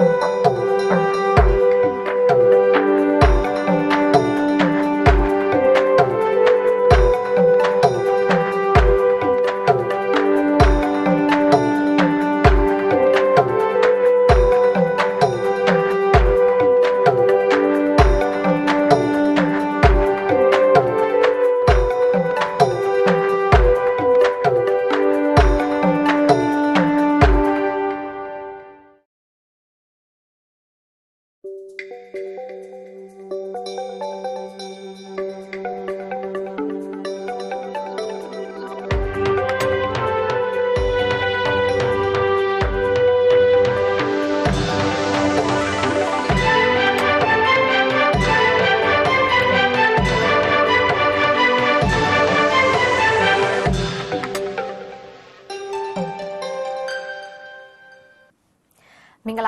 မင်္ဂ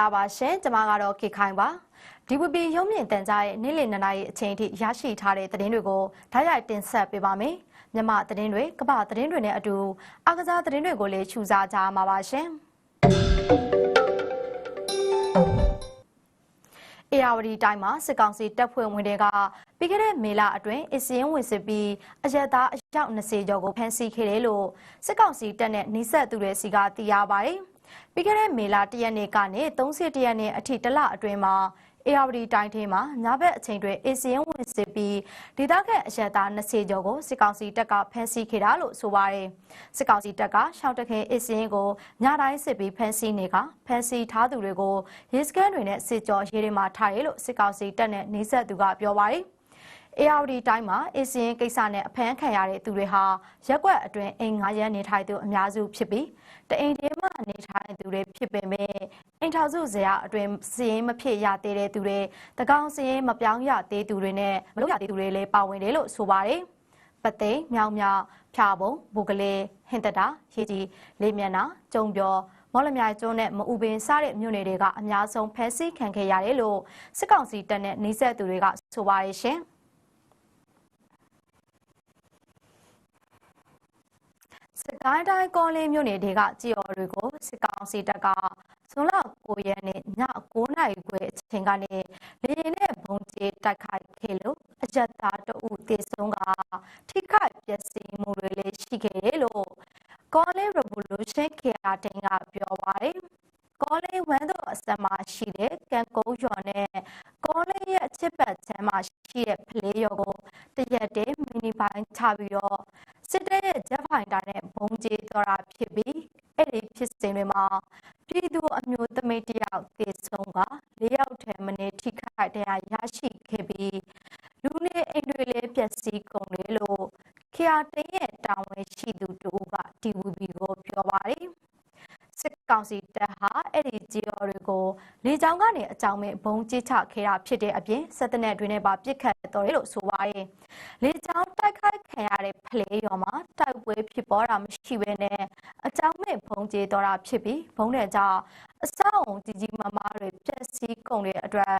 လာပါရှင်ကျွန်မကတော့ခေခိုင်ပါ DVB ရုံးမြင့်တန်ကြားရဲ့နေ့လည်နှစ်နာရီအချိန်အထိရရှိထားတဲ့သတင်းတွေကိုဓာတ်ရိုက်တင်ဆက်ပေးပါမယ်မြန်မာသတင်းတွေကမ္ဘာသတင်းတွေနဲ့အတူအကစားသတင်းတွေကိုလည်းခြူစားကြမှာပါရှင်အေယာဝတီတိုင်းမှာစစ်ကောင်စီတပ်ဖွဲ့ဝင်တွေကပြီးခဲ့တဲ့မေလအတွင်းအစင်းဝင်စစ်ပြီးအရက်သားအယောက်20ကျော်ကိုဖမ်းဆီးခဲ့တယ်လို့စစ်ကောင်စီတပ်နဲ့နှိစက်သူတွေစီကသိရပါတယ်။ ပြီးခဲ့တဲ့မေလ၁ရက်နေ့ကနေ31ရက်နေ့အထိတစ်လအတွင်းမှာအေယာဝတီတိုင်းထဲမှာညဘက်အချိန်တွေအေစီယန်ဝင်စစ်ပြီးဒေသခံအရက်သား20ကျော်ကိုစစ်ကောင်စီတပ်ကဖမ်းဆီးခဲ့တာလို့ဆိုပါတယ်။စစ်ကောင်စီတပ်ကရှောင်းတခင်အေစီယန်ကိုညတိုင်းစစ်ပြီးဖမ်းဆီးနေကဖမ်းဆီးထားသူတွေကိုရဲစခန်းတွေနဲ့စစ်ကြောရေးတွေမှာထားရလို့စစ်ကောင်စီတပ်နဲ့နှိစက်သူကပြောပါတယ်။ အေယာဝတီတိုင်းမှာအစင်းကိစ္စနဲ့အဖမ်းခံရတဲ့သူတွေဟာရက်ကွက်အတွင်းအိမ်ငါးရမ်းနေထိုင်သူအများစုဖြစ်ပြီးတအိမ်တည်းမှနေထိုင်သူတွေဖြစ်ပေမဲ့အိမ်ထောင်စုဇယားအတွင်းစီရင်မဖြစ်ရသေးတဲ့သူတွေတကောင်စီရင်မပြောင်းရသေးသူတွေနဲ့မလုပ်ရသေးသူတွေလည်းပါဝင်တယ်လို့ဆိုပါတယ်။ပသိမ်မြောင်မြောင်ဖြာပုံဘုကလေးဟင်တတာရေကြီးလေးမျက်နှာကျုံပြောမော်လမြိုင်ကျွန်းနဲ့မအူပင်စတဲ့မြို့နယ်တွေကအများဆုံးဖမ်းဆီးခံခဲ့ရတယ်လို့စစ်ကောင်စီတပ်နဲ့နှိစက်သူတွေကဆိုပါတယ်ရှင်။ စကိုင်းတိုင်းကောလင်းမြို့နယ်တွေကကြည်ော်တွေကိုစစ်ကောင်စီတပ်ကဇွန်လ9ရက်နေ့ည9နာရီခွဲအချိန်ကနေလေရင်နဲ့ဘုံကျဲတိုက်ခိုက်ခဲ့လို့အကြက်သားတအုပ်တေဆုံးကထိခိုက်ပျက်စီးမှုတွေလည်းရှိခဲ့တယ်လို့ကောလင်း Revolution ခေယာတင်ကပြောပါတယ်ကောလင်းဝမ်းတို့အစမှာရှိတဲ့ကံကုန်းရွာနဲ့ကောလင်းရဲ့အချစ်ပတ်ချမ်းမှာရှိတဲ့ဖလေးရွာကိုတရက်တည်းမီနီပိုင်းချပြီးတော့စစ်တပ်ရဲ့ဂျက် ဖိုင်တာနဲ့ဘုံကျဲသွားတာဖြစ်ပြီးအဲ့ဒီဖြစ်စဉ်တွေမှာပြည်သူအမျိုးသမီးတယောက်သေဆုံးက၄ယောက်ထဲမနေထိခိုက်တရားရရှိခဲ့ပြီးလူနေအိမ်တွေလည်းပျက်စီးကုန်တယ်လို့ခရတရဲ့တာဝန်ရှိသူတို့က TVB ကိုပြောပါတယ်စစ် ကောင်စီတပ်ဟာအဲ့ဒီဂျီအော်တွေကိုလေကြောင်းကနေအကြောင်းမဲ့ဘုံကျချခဲ့တာဖြစ်တဲ့အပြင်စက်တနက်တွေနဲ့ပါပစ်ခတ်တော်တယ်လို့ဆိုပါတယ်။လေကြောင်းတိုက်ခိုက်ခံရတဲ့ဖလေရော်မှာတိုက်ပွဲဖြစ်ပေါ်တာမရှိဘဲနဲ့အကြောင်းမဲ့ဘုံကျတော်တာဖြစ်ပြီးဘုံတဲ့ကြောင့်အဆောက်အုံကြီးကြီးမားမားတွေပျက်စီးကုန်တဲ့အတွက်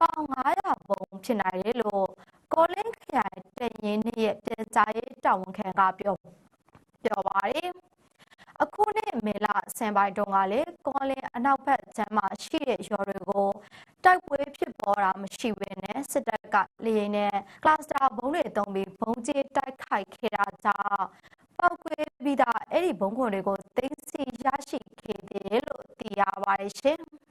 ပေါင်900ဘုံဖြစ်နိုင်တယ်လို့ကောလင်းခရိုင်တရင်နှစ်ရဲ့ပြည်ကြားရေးတာဝန်ခံကပြောပြောပါတယ်။အခု နှစ်မေလဆန်ပိုင်းတုန်းကလည်းကောလင်းအနောက်ဘက်ကျမ်းမှာရှိတဲ့ရွာတွေကိုတိုက်ပွဲဖြစ်ပေါ်တာမရှိဘဲနဲ့စစ်တပ်ကလေရင်နဲ့ကလစတာဘုံတွေတုံးပြီးဘုံကျဲတိုက်ခိုက်ခဲ့တာကြောင့်ပောက်ကွဲပြီးသားအဲ့ဒီဘုံခွန်တွေကိုသိမ်းဆီရရှိခဲ့တယ်လို့သိရပါတယ်ရှင်။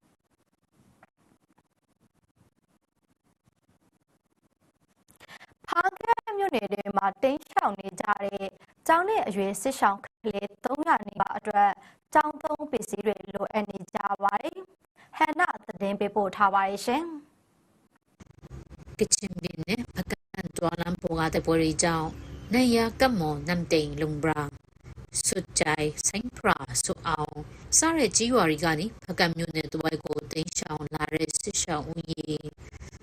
ဖားကဲမြို့နယ်တွေမှာတင်းရှောင်နေကြတဲ့ကျောင်းနဲ့အရွယ်စစ်ရှောင်းကလေး300နီးပါးအတွက်ကျောင်းသုံးပစ္စည်းတွေလိုအပ်နေကြပါတယ်။ဟန်နာသတင်းပေးပို့ထားပါတယ်ရှင်။ကချင်ပြည်နယ်ပကံတွာလန်ပေါ်ကတဲ့ပွဲရီကြောင့်နေရကမောနမ်တိန်လုံဘရာ စွတ်ကြိုင်ဆိုင်ဖရာဆုအောင်စားရကြီးဝါရီကနေပကံမြို့နယ်တဝိုက်ကိုတင်ရှောင်လာတဲ့စစ်ရှောင်းဦးရေ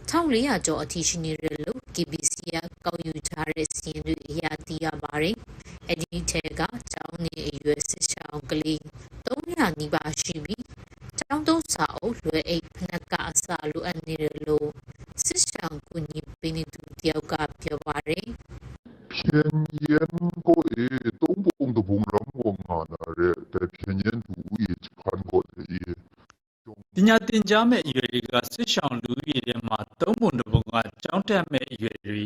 1400ကျော်အထိရှိနေတယ်လို့ KBC ကကောက်ယူထားတဲ့စီးရင်တွေအရသိရပါတယ်။အဒီထဲကကျောင်းနေအရွယ်စစ်ရှောင်းကလေး300နီးပါးရှိပြီးကျောင်းသုံးစာအုပ်လွယ်အိတ်ဖနက်ကအစလိုအပ်နေတယ်လို့စစ်ရှောင်းကူညီပေးနေသူတယောက်ကပြောပါတယ် 偏烟过 ပညာသင်ကြားမယ့်အရွယ်တွေကစစ်ရှောင်လူဦးရေထဲမှာသုံးပုံတစ်ပုံကကျောင်းတက်မယ့်အရွယ်တွေ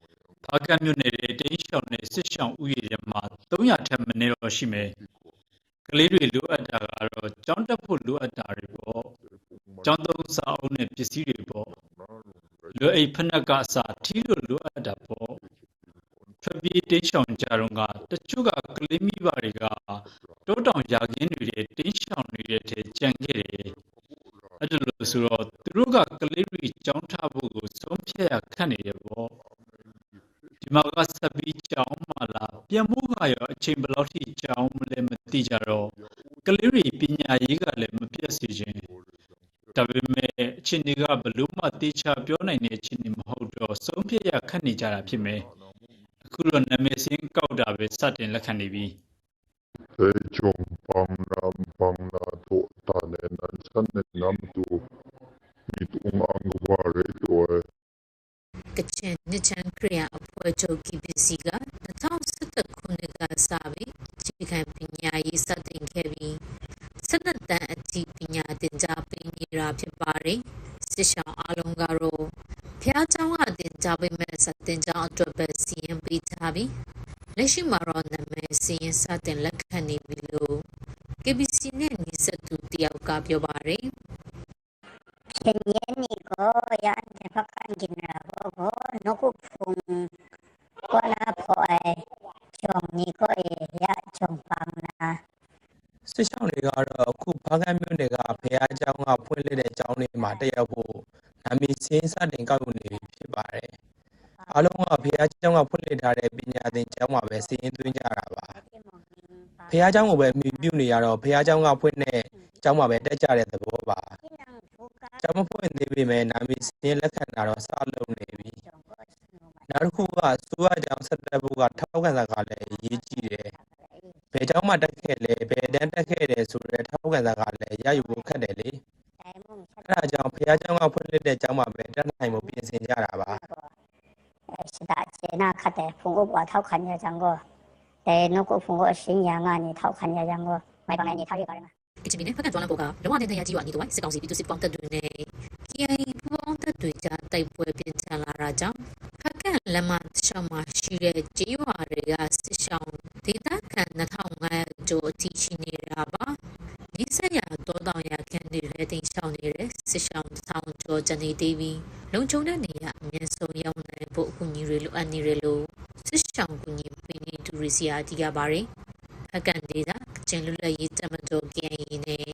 ။ဘာကံမြို့နယ်တွေတိန့်ရှောင်နဲ့စစ်ရှောင်ဦးရေထဲမှာ300ထက်မနည်းတော့ရှိမယ်။ကလေးတွေလိုအပ်တာကတော့ကျောင်းတက်ဖို့လိုအပ်တာတွေပေါ့။ကျောင်းသုံးစာအုပ်နဲ့ပစ္စည်းတွေပေါ့။လူအိတ်ဖက်နှက်ကအစာထီးလို့လိုအပ်တာပေါ့။ ထွက်ပြေးတင်းရှောင်ကြတော့ကတချို့ကကလေးမိဘတွေကတိုးတောင်ရာခင်းတွေတဲ့တင်းရှောင်နေတဲ့ထဲကြံခဲ့တယ်အဲ့ဒါလို့ဆိုတော့သူတို့ကကလေးတွေကြောင်းထားဖို့ကိုဆုံးဖြတ်ရခက်နေတယ်ပေါ့ဒီမှာကစပီးကြောင်းမလားပြန်ဖို့ကရောအချိန်ဘယ်လောက်ထိကြောင်းမလဲမသိကြတော့ကလေးတွေပညာရေးကလည်းမပြတ်စေခြင်းဒါပေမဲ့အချိန်တွေကဘလို့မှတေချာပြောနိုင်တဲ့အချိန်တွေမဟုတ်တော့ဆုံးဖြတ်ရခက်နေကြတာဖြစ်မယ်အ ခုတော့နာမည်စင်းကောက်တာပဲစတင်လက်ခံနေပြီ Te chung pam nam pam na to ta ne nan san ne nam tu mi tu ang wa re to e ကချင်နှစ်ချမ်းခရီးအဖွဲ့ချုပ် KBC က2017ခုနှစ်ကစပြီးအခြေခံပညာရေးစတင်ခဲ့ပြီးစစ်တပ်တန်းအထိပညာသင်ကြားပေးနေတာဖြစ်ပါတယ်စစ်ရှောင်းအလုံးကတော့ ဖျားเจ้าကသင်ကြားပေးမဲ့စတင်ကြောင်းအတွက်ပဲစီရင်ပေးထားပြီးလက်ရှိမှာတော့နာမည်စီရင်စတင်လက်ခံနေပြီလို့ KBC နဲ့ညီဆက်သူတယောက်ကပြောပါတယ် Kenya ni ko ya ne pakan gina ko ko no ko phung ko na pho ai chong ni ko e ya chong pam na စစ်ရှောင်းတွေကတော့အခုဘာကမြို့နယ်ကဖះเจ้าကဖွင့်လှစ်တဲ့ကျောင်းတွေမှာတက်ရောက်ဖို့ နာမည်စင်းစတင်ကောက်ယူနေပြီဖြစ်ပါတယ်။အားလုံးကဘုရားကျောင်းကဖွင့်လှစ်ထားတဲ့ပညာသင်ကျောင်းမှာပဲစီရင်သွင်းကြတာပါ။ဘုရားကျောင်းကိုပဲအမိပြုနေရတော့ဘုရားကျောင်းကဖွင့်တဲ့ကျောင်းမှာပဲတက်ကြတဲ့သဘောပါ။ကျောင်းမဖွင့်သေးပေမဲ့နာမည်စင်းလက်ခံတာတော့စလုပ်နေပြီ။နောက်တစ်ခုကစိုးရကျောင်းဆက်တက်ဖို့ကထောက်ခံစာကလည်းအရေးကြီးတယ်။ဘယ်ကျောင်းမှတက်ခဲ့လဲဘယ်တန်းတက်ခဲ့တယ်ဆိုတဲ့ထောက်ခံစာကလည်းရယူဖို့ခက်တယ်လေ။ အဲဒါကြောင့်ဘုရားကျောင်းကဖွင့်လှစ်တဲ့ကျောင်းမှာပဲတက်နိုင်မှုပြင်ဆင်ကြတာပါအဲစတာကျေနာခတဲ့ဖုန်ကိုကွာထောက်ခံရကြံကိုတဲ့နုတ်ကိုဖုန်ကိုအရှင်ညာကနေထောက်ခံရကြံကိုမိုက်ပါမယ်နေထောက်ရပါတယ်အချင်းမင်းဖက်ကတော်လာပေါ်ကလောကတဲ့တရားကြီးဝအနီးတော့စစ်ကောင်စီပြည်သူစစ်ပေါင်းတပ်တွေနဲ့ KI ပူပေါင်းတပ်တွေကြားတိုက်ပွဲပြင်းထန်လာတာကြောင့်ဖက်ကလမ်းမရှောင်းမှာရှိတဲ့ကြေးဝါတွေကစစ်ရှောင်းဒေသခံ2500ကျော်အထိရှိနေတာပါဒီဆက်ရ တောတောင်ရခန်းတွေလည်းတင်ရှောင်းနေတဲ့စစ်ရှောင်းတောင်ကျော်ဂျနေတီဗီလုံခြုံတဲ့နေရအမြင့်ဆုံးရောက်နိုင်ဖို့အကူအညီတွေလိုအပ်နေတယ်လို့စစ်ရှောင်းကူညီပေးနေသူတွေစီအားတည်ရပါတယ်ဖက်ကန်ဒေသကချင်လူလက်ရေးတမတော် KIA နဲ့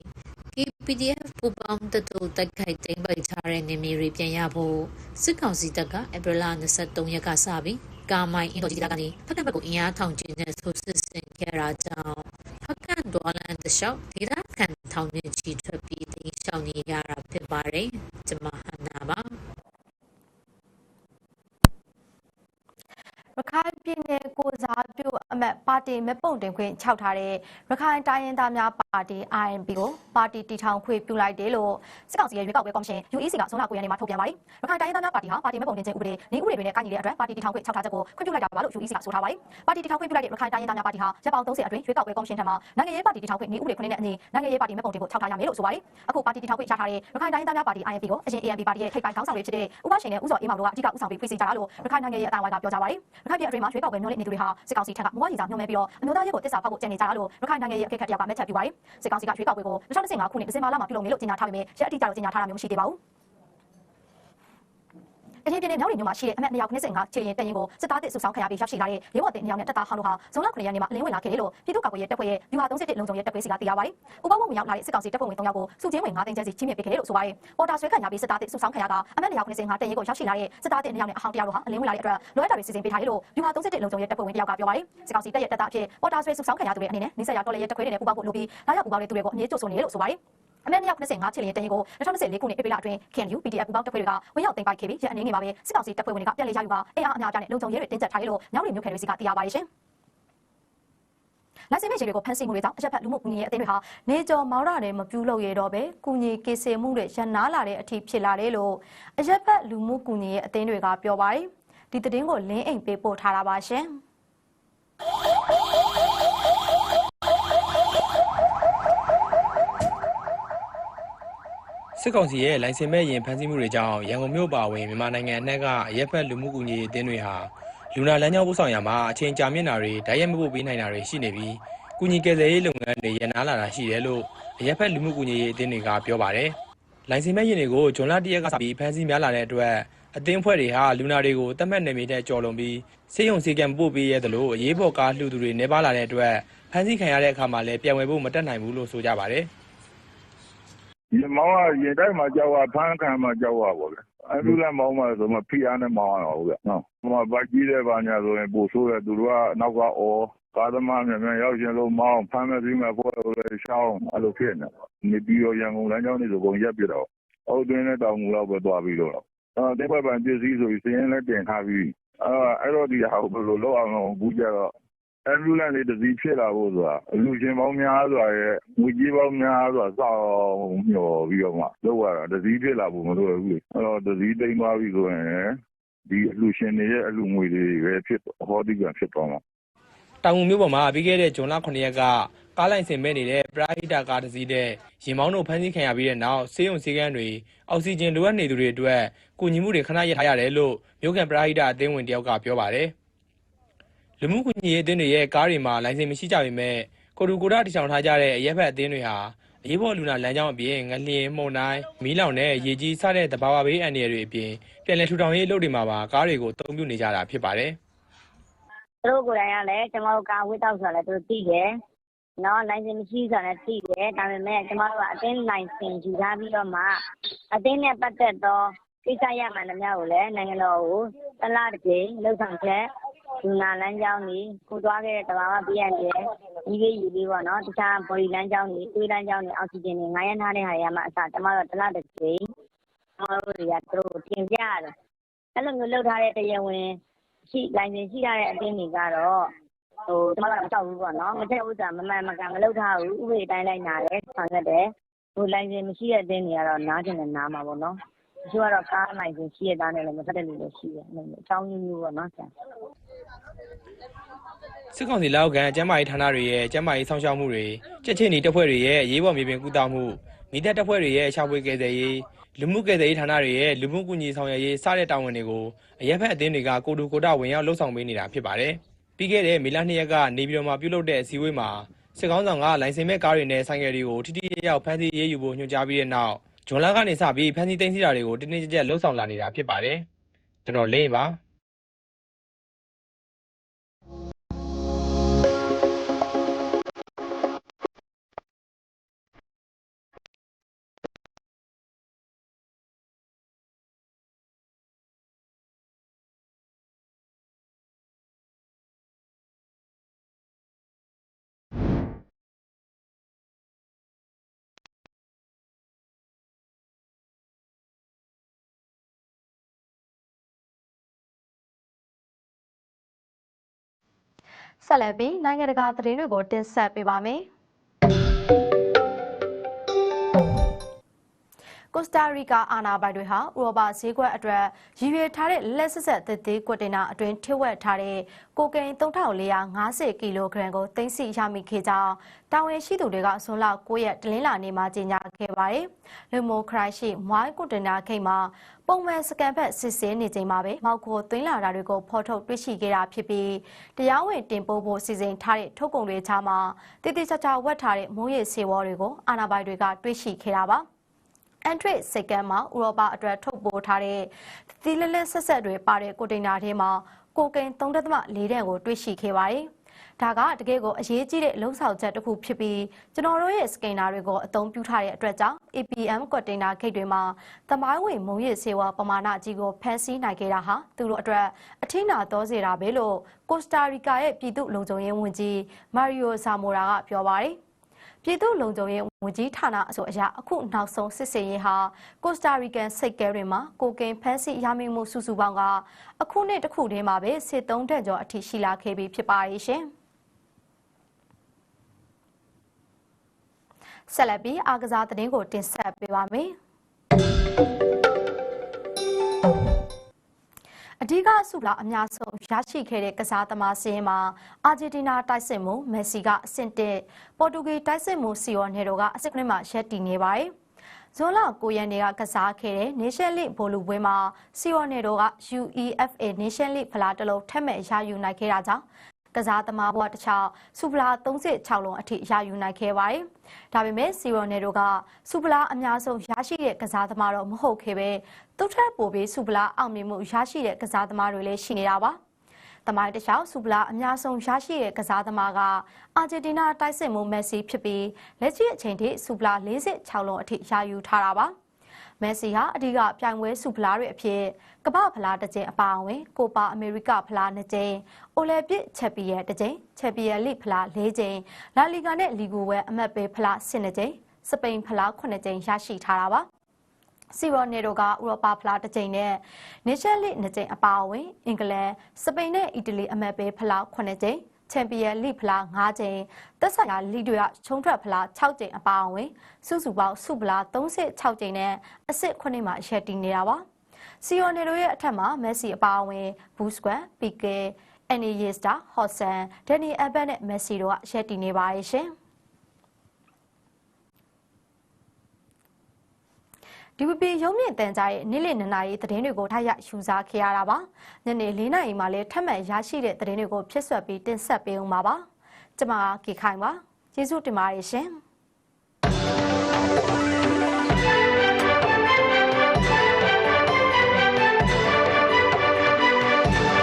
KPDF ပူပေါင်းတပ်တို့တိုက်ခိုက်သိမ်းပိုက်ထားတဲ့နေမြေတွေပြန်ရဖို့စစ်ကောင်စီတပ်ကဧပြီလ23ရက်ကစပြီးကာမိုင်အင်ဒိုဂျီတာကနေဖက်ကန်ဘက်ကိုအင်အားထောင်ကျင်းတဲ့ဆိုစစ်ဆင်ခဲ့တာကြောင့်ဖက်ကန်ဒေါ်လန်တလျှောက်ဒေသ ခံထောင်နေချီထွက်ပြီးတိမ်းရှောင်နေရတာဖြစ်ပါတယ်ကျမဟန်နာပါရခိုင်ပြည်နယ်ကိုစားပြုအ မတ်ပါတီမဲပုံတင်ခွင့်ခြောက်ထားတဲ့ရခိုင်တိုင်းရင်းသားများပါတီ INP ကိုပါတီတီထောင်ခွင့်ပြုလိုက်တယ်လို့စစ်ကောင်စီရဲ့ရွေးကောက်ပွဲကော်မရှင် UEC ကဇွန်လ9ရက်နေ့မှာထုတ်ပြန်ပါတယ်။ရခိုင်တိုင်းရင်းသားများပါတီဟာပါတီမဲပုံတင်ခြင်းဥပဒေနေဥပဒေတွေနဲ့ကိုက်ညီတဲ့အတွက်ပါတီတီထောင်ခွင့်ခြောက်ထားချက်ကိုခွင့်ပြုလိုက်တာပါလို့ UEC ကဆိုထားပါတယ်။ပါတီတီထောင်ခွင့်ပြုလိုက်တဲ့ရခိုင်တိုင်းရင်းသားများပါတီဟာရပ်ပေါင်း30အတွင်းရွေးကောက်ပွဲကော်မရှင်ထံမှနိုင်ငံရေးပါတီတီထောင်ခွင့်နေဥပဒေခွင့်နဲ့အညီနိုင်ငံရေးပါတီမဲပုံတင်ဖို့ခြောက်ထားရမယ်လို့ဆိုပါတယ်။အခုပါတီတီထောင်ခွင့်ချထားတဲ့ရခိုင်တိုင်းရင်းသားများပါတီ INP ကိုအရင် ANP ပါတီရဲ့ထိပ်ပိုင်းခေါင်းဆောင်တွေဖြစ်တဲ့ဥပရှင်နဲ့ဥစော်အေးမောင်တို့ကအဓိကဥဆောင်ပြီးဖွဲ့စည်းကြတာလို့ရခိုင်နိုင်ငံရေးအတိုင်းအဝိုင်းကပြောကြပါတယ်။ရခိုင်ပြည်အတွင်းမှာရွေးကောက်ပွဲမျိုးနဲ့နေသူတွေဟာစစ်ကောင်စီထက်ကမဝရီစာညှို့မဲ့ပြီးတော့အမျိုးသားရေးကိုတစ္ဆာဖောက်ဖို့ကြံနေကြတာလို့ရခိုင်နိုင်ငံရေးအကဲခတ်တယောက်ကမှတ်ချက်ပြုပါတယ်။စစ်ကောင်စီကရွေးကောက်ပွဲကို2015ခုနှစ်ဒီဇင်ဘာလမှာပြုလုပ်မယ်လို့ကြေညာထားပေမဲ့ရက်အတိအကျတော့ကြေညာထားတာမျိုးမရှိသေးပါဘူး။ အရင်ပြည်နယ်မြောက်ရီမြို့မှာရှိတဲ့အမတ်295ခြေရင်တရင်ကိုစစ်သားတစ်စုဆောင်ခံရပြီးရောက်ရှိလာတဲ့ရဲဘော်တင်2ယောက်နဲ့တပ်သားဟောင်းတို့ဟာဇွန်လ9ရက်နေ့မှာအလင်းဝင်လာခဲ့တယ်လို့ပြည်သူ့ကာကွယ်ရေးတပ်ဖွဲ့ရဲ့ဗျူဟာ37လုံခြုံရေးတပ်ဖွဲ့စီကသိရပါတယ်။ဥပဒေဝင်ရောက်လာတဲ့စစ်ကောင်စီတပ်ဖွဲ့ဝင်3ယောက်ကိုစုချင်းဝင်9သိန်းကျပ်စီချင်းမြင့်ပေးခဲ့တယ်လို့ဆိုပါတယ်။ပေါ်တာဆွဲခံရပြီးစစ်သားတစ်စုဆောင်ခံရတာအမတ်295တရင်ကိုရောက်ရှိလာတဲ့စစ်သားတစ်2ယောက်နဲ့အဟောင်းတယောက်တို့ဟာအလင်းဝင်လာတဲ့အတွက်လိုအပ်တာတွေစီစဉ်ပေးထားတယ်လို့ဗျူဟာ37လုံခြုံရေးတပ်ဖွဲ့ဝင်တယောက်ကပြောပါတယ်။စစ်ကောင်စီတပ်ရဲ့တပ်သားအဖြစ်ပေါ်တာဆွဲစုဆောင်ခံရသူတွေအနေနဲ့နေဆက်ရတော်လည်းရဲ့တပ်ခွဲတွေနဲ့ပူးပေါင်းဖို့လိုပြီးလာရောက်ပူးပေါင်းတဲ့သူတွေကိုအမြဲကြိုဆိုနေတယ်လို့ဆိုပါတယ်။ အမေမြောက်25ချီလီတရင်ကို2024ခုနှစ်ဧပြီလအတွင်း KNU PDF ပူပေါင်းတပ်ဖွဲ့တွေကဝင်ရောက်တင်ပိုက်ခဲ့ပြီးရန်အနေငယ်မှာပဲစစ်ကောင်စီတပ်ဖွဲ့ဝင်တွေကပြန်လည်ရယူပါအင်အားအများအပြားနဲ့လုံခြုံရေးတွေတင်းကျပ်ထားတယ်လို့မြောက်ရီမြို့ခံတွေစီကသိရပါတယ်ရှင်။လိုက်စင်မဲ့ရေတွေကိုဖမ်းဆီးမှုတွေကြောင့်အချက်ဖက်လူမှုကူညီရေးအသင်းတွေဟာနေကျော်မောင်ရနဲ့မပြူလို့ရတော့ပဲကူညီကေစေမှုတွေရန်နာလာတဲ့အထိဖြစ်လာတယ်လို့အရက်ဖက်လူမှုကူညီရေးအသင်းတွေကပြောပါတယ်။ဒီသတင်းကိုလင်းအိမ်ပေးပို့ထားတာပါရှင်။ စစ်ကောင်စီရဲ့လိုင်စင်မဲ့ရင်ဖမ်းဆီးမှုတွေကြောင့်ရန်ကုန်မြို့ပါဝင်မြန်မာနိုင်ငံအနှံ့ကအရက်ဖက်လူမှုကူညီရေးအသင်းတွေဟာလူနာလမ်းကြောင်းပို့ဆောင်ရမှာအချိန်ကြာမြင့်တာတွေဓာတ်ရိုက်မပို့ပေးနိုင်တာတွေရှိနေပြီးကူညီကယ်ဆယ်ရေးလုပ်ငန်းတွေရန်နာလာတာရှိတယ်လို့အရက်ဖက်လူမှုကူညီရေးအသင်းတွေကပြောပါတယ်။လိုင်စင်မဲ့ရင်တွေကိုဂျွန်လာတရက်ကစပြီးဖမ်းဆီးများလာတဲ့အတွက်အသင်းဖွဲ့တွေဟာလူနာတွေကိုတတ်မှတ်နေမိတဲ့ကြော်လွန်ပြီးစေယုံစီကံပို့ပေးရသလိုအရေးပေါ်ကားလှူသူတွေနေပါလာတဲ့အတွက်ဖမ်းဆီးခံရတဲ့အခါမှာလည်းပြန်ဝယ်ဖို့မတက်နိုင်ဘူးလို့ဆိုကြပါတယ်။ ရေမောင်းကရေတိုက်မှာကြောက်ရဖမ်းခံမှာ ကြောက်ရပါဗျ။အဲ့လိုလည်းမောင်းမှာဆိုမှဖိအားနဲ့ မောင်းရတော့ဗျ။နော်။ဟိုမှာဗတ်ကြီးတဲ့ဘာညာဆိုရင် ပို့ဆိုးတယ် သူတို့က နောက်ကအော် ကားသမား မြန်မြန်ရောက်ရှင်လို့မောင်း ဖမ်းမဲ့ပြီးမဲ့ပေါ်လို့လည်း ရှောင်းအဲ့လိုဖြစ်နေ။နေပြီးတော့ရန်ကုန်လမ်းကြောင်းတွေဆိုကုန်ရက်ပြတော့အောက်တွင်းနဲ့ တောင်ငူတော့ပဲ သွားပြီးတော့အဲ့တဲ့ဘက်ပန်ပစ္စည်းဆိုပြီးစရင်လည်း တင်ထားပြီးအဲ့အဲ့တော့ ဒီဟာကို ဘယ်လိုလုပ်အောင်လဲဘူးကြတော့ အမ်ဘူလန့်လေးတစ်စီးဖြစ်လာဖို့ဆိုတာအလူရှင်ပေါင်းများစွာရဲ့ငွေကြီးပေါင်းများစွာစောင့်မျှော်ပြီးတော့မှလုပ်ရတာတစ်စီးဖြစ်လာဖို့မလိုဘူးလေအဲ့တော့တစ်စီးတိမ်သွားပြီဆိုရင်ဒီအလူရှင်တွေရဲ့အလူငွေတွေပဲဖြစ်ဟောဒီကဖြစ်သွားမှာတောင်ငူမြို့ပေါ်မှာပြီးခဲ့တဲ့ဇွန်လ9ရက်ကကားလိုင်စင်မဲ့နေတဲ့ပရာဟိတကားတစ်စီးတဲ့ရင်မောင်းတို့ဖမ်းဆီးခံရပြီးတဲ့နောက်ဆေးရုံဆေးကမ်းတွေအောက်ဆီဂျင်လိုအပ်နေသူတွေအတွက်ကူညီမှုတွေခဏရထားရတယ်လို့မြို့ကန်ပရာဟိတအသင်းဝင်တယောက်ကပြောပါတယ် လူမှုကူညီရေးအသင်းတွေရဲ့ကားတွေမှာလိုင်စင်မရှိကြပေမဲ့ကိုတူကိုဒတီဆောင်ထားကြတဲ့အရက်ဖက်အသင်းတွေဟာအရေးပေါ်လူနာလမ်းကြောင်းအပြင်ငလျင်မှုန်တိုင်းမီးလောင်တဲ့ရေကြီးစတဲ့တဘာဝဘေးအန္တရာယ်တွေအပြင်ပြည်내ထူထောင်ရေးအလုပ်တွေမှာပါကားတွေကိုအသုံးပြုနေကြတာဖြစ်ပါတယ်သူတို့ကိုယ်တိုင်ကလည်းကျမတို့ကာဝတ်တောက်ဆိုတာလည်းသူတို့သိတယ်နော်လိုင်စင်မရှိဆိုတာလည်းသိတယ်ဒါပေမဲ့ကျမတို့ကအတင်းလိုင်စင်ယူထားပြီးတော့မှအတင်းနဲ့ပတ်သက်သောကိစ္စရမှန်သမျှကိုလည်းနိုင်ငံတော်ကိုတလားတစ်ကြိမ်လှုပ်ဆောင်ချက် ဒီနာလမ်းကြောင်းကြီးကိုသွားခဲ့တဲ့တဘာဝပြည့်ရတယ်ဒီလေးယူလေးပေါ့နော် တခြား body လမ်းကြောင်းကြီးသွေးလမ်းကြောင်းကြီးအောက်ဆီဂျင်တွေငားရမ်းထားတဲ့ဟာတွေအမှအစ ကျမတို့တလားတစ်ကြိမ် ကျမတို့တွေက သူတို့တင်ပြရတယ် အဲ့လိုမျိုးလှုပ်ထားတဲ့ တရားဝင်ရှိလိုင်စင်ရှိရတဲ့အတင်းတွေကတော့ဟိုကျွန်တော်ကမတောက်ဘူးပေါ့နော်မချက်ဥစ္စာမမှန်မကန် မလုပ်ထားဘူး ဥပဒေတိုင်း လိုက်နာတယ် ဆောင်ရွက်တယ်ဟိုလိုင်စင်မရှိတဲ့အတင်းတွေကတော့ နားကျင်တယ်နားမှာပေါ့နော် တချို့ကတော့ ကားလိုင်စင်ရှိရတဲ့နဲ့လည်းမဆက်တဲ့လူတွေရှိတယ်အဲ့လိုမျိုးအကြောင်းမျိုးမျိုးပေါ့နော် ဆရာ စစ်ကောင်စီလက်အောက်ခံကျန်းမာရေးဌာနတွေရဲ့ကျန်းမာရေးဆောင်ရှောက်မှုတွေချက်ချင်းဒီတပ်ဖွဲ့တွေရဲ့အရေးပေါ်မြေပြင်ကူတာမှုမိသက်တပ်ဖွဲ့တွေရဲ့ရှာဖွေကယ်ဆယ်ရေးလူမှုကယ်ဆယ်ရေးဌာနတွေရဲ့လူမှုကူညီဆောင်ရွက်ရေးစတဲ့တာဝန်တွေကိုအရက်ဖက်အသင်းတွေကကိုတူကိုတဝင်ရောက်လှုပ်ဆောင်ပေးနေတာဖြစ်ပါတယ်။ပြီးခဲ့တဲ့မေလ2ရက်ကနေပြည်တော်မှာပြုလုပ်တဲ့အစည်းအဝေးမှာစစ်ကောင်းဆောင်ကလိုင်စင်မဲ့ကားတွေနဲ့ဆိုင်ကယ်တွေကိုထိထိရောက်ရောက်ဖမ်းဆီးရေးယူဖို့ညွှန်ကြားပြီးတဲ့နောက်ဂျွန်လာကနေစပြီးဖမ်းဆီးသိမ်းဆည်းတာတွေကိုတင်းတင်းကြပ်ကြပ်လှုပ်ဆောင်လာနေတာဖြစ်ပါတယ်။ကျွန်တော်လင်းပါ ဆက်လက်ပြီးနိုင်ငံတကာသတင်းတွေကိုတင်ဆက်ပေးပါမယ်။ ကိုစတာရီကာအာနာပိုင်တွေဟာဥရောပဈေးကွက်အတွက်ရည်ရွယ်ထားတဲ့လက်ဆက်ဆက်သစ်သေးကွက်တင်နာအတွင်းထိဝက်ထားတဲ့ကိုကိန်း3450ကီလိုဂရမ်ကိုသိမ်းဆည်းရမိခဲ့ကြောင်းတာဝန်ရှိသူတွေကဇွန်လ9ရက်တလင်းလာနေ့မှာကြေညာခဲ့ပါတယ်။လူမိုခရိုင်ရှိမွိုင်းကွန်တင်နာခိတ်မှာပုံမှန်စကန်ဖက်စစ်ဆေးနေချိန်မှာပဲမောက်ကိုသွင်းလာတာတွေကိုဖော်ထုတ်တွေ့ရှိခဲ့တာဖြစ်ပြီးတရားဝင်တင်ပို့ဖို့စီစဉ်ထားတဲ့ထုတ်ကုန်တွေချာမှာတည်တည်ချာချာဝတ်ထားတဲ့မိုးရေဆေးဝါးတွေကိုအာဏာပိုင်တွေကတွေ့ရှိခဲ့တာပါ။ အန်ထရစ်စိတ်ကမ်းမှာဥရောပအတွက်ထုတ်ပိုးထားတဲ့သီလလက်ဆက်ဆက်တွေပါတဲ့ကိုတိန်နာထဲမှာကိုကိန်း3.4တန်ကိုတွေ့ရှိခဲ့ပါတယ်။ဒါကတကယ်ကိုအရေးကြီးတဲ့လုံဆောင်ချက်တစ်ခုဖြစ်ပြီးကျွန်တော်တို့ရဲ့စကိန်နာတွေကိုအသုံးပြုထားတဲ့အတွက်ကြောင့် APM ကွန်တိန်နာဂိတ်တွေမှာသမိုင်းဝင်မုံရစ်ဆေးဝါးပမာဏကြီးကိုဖမ်းဆီးနိုင်ခဲ့တာဟာသူတို့အတွက်အထင်သာသောစေတာပဲလို့ကိုစတာရီကာရဲ့ပြည်သူ့လုံခြုံရေးဝန်ကြီးမာရီယိုဇာမိုရာကပြောပါတယ်။ ပြည်သူ့လုံခြုံရေးဝန်ကြီးဌာနအဆိုအရအခုနောက်ဆုံးစစ်စင်ရေးဟာကိုစတာရီကန်စိတ်ကဲတွေမှာကိုကင်ဖမ်းဆီးရမိမှုစုစုပေါင်းကအခုနှစ်တစ်ခုတည်းမှာပဲစစ်သုံးတက်ကျော်အထိရှိလာခဲ့ပြီဖြစ်ပါရဲ့ရှင်ဆက်လက်ပြီးအာကစားသတင်းကိုတင်ဆက်ပေးပါမယ် အဓိကအစုလာအများဆုံးရရှိခဲ့တဲ့ကစားသမားစင်းမှာအာဂျင်တီနာတိုက်စစ်မှုမက်ဆီကအဆင့်တက်ပေါ်တူဂီတိုက်စစ်မှုစီယော်နယ်တို့ကအဆင့်9မှာရပ်တည်နေပါတယ်ဇွန်လ9ရက်နေ့ကကစားခဲ့တဲ့ Nation League ဘောလုံးပွဲမှာစီယော်နယ်တို့က UEFA Nation League ဖလားတစ်လုံးထက်မဲ့ရယူနိုင်ခဲ့တာကြောင့် ကစားသမားဘဝတစ်ခြားစူပလာ36လုံးအထိရယူနိုင်ခဲ့ပါတယ်။ဒါပေမဲ့စီယော်နယ်တို့ကစူပလာအများဆုံးရရှိတဲ့ကစားသမားတော့မဟုတ်ခဲ့ပဲသူထက်ပိုပြီးစူပလာအောင်မြင်မှုရရှိတဲ့ကစားသမားတွေလည်းရှိနေတာပါ။တမိုင်းတခြားစူပလာအများဆုံးရရှိတဲ့ကစားသမားကအာဂျင်တီးနားတိုက်စစ်မှုမက်ဆီဖြစ်ပြီးလက်ရှိအချိန်ထိစူပလာ46လုံးအထိရယူထားတာပါ။ မက်ဆီဟာအဓိကပြိုင်ပွဲစူပလာတွေအဖြစ်ကမ္ဘာဖလားတစ်ကြိမ်အပါအဝင်ကိုပါအမေရိကဖလားနှစ်ကြိမ်အိုလံပစ်ချက်ပီယံတစ်ကြိမ်ချက်ပီယံလိဖလား၄ကြိမ်လာလီဂါနဲ့လီဂိုဝဲအမတ်ပေးဖလား၁၂ကြိမ်စပိန်ဖလား9ကြိမ်ရရှိထားတာပါ။စီရော်နယ်တို့ကဥရောပဖလားတစ်ကြိမ်နဲ့နေရှင်လိနှစ်ကြိမ်အပါအဝင်အင်္ဂလန်စပိန်နဲ့အီတလီအမတ်ပေးဖလား9ကြိမ် ချန်ပီယံလိဖလား9ကြိမ်သက်ဆိုင်ရာလိတွေကချုံထွက်ဖလား6ကြိမ်အပါအဝင်စုစုပေါင်းစုဖလား36ကြိမ်နဲ့အစ်စ်9မှာရက်တည်နေတာပါစီယိုနယ်တို့ရဲ့အထက်မှာမက်ဆီအပါအဝင်ဘူစကွမ်ပီကေအန်နီယေစတာဟော့ဆန်ဒန်နီအဘတ်နဲ့မက်ဆီတို့ကရက်တည်နေပါရဲ့ရှင် DVB ရုံးမြင့်တန်ကြားရဲ့နေ့လည်နှစ်နာရီသတင်းတွေကိုထားရယူစားခဲ့ရတာပါ။ညနေ၄နာရီမှလည်းထပ်မံရရှိတဲ့သတင်းတွေကိုဖြစ်ဆွတ်ပြီးတင်ဆက်ပေးအောင်ပါပါ။ကျွန်မကကေခိုင်ပါ။ကျေးဇူးတင်ပါတယ်ရှင်။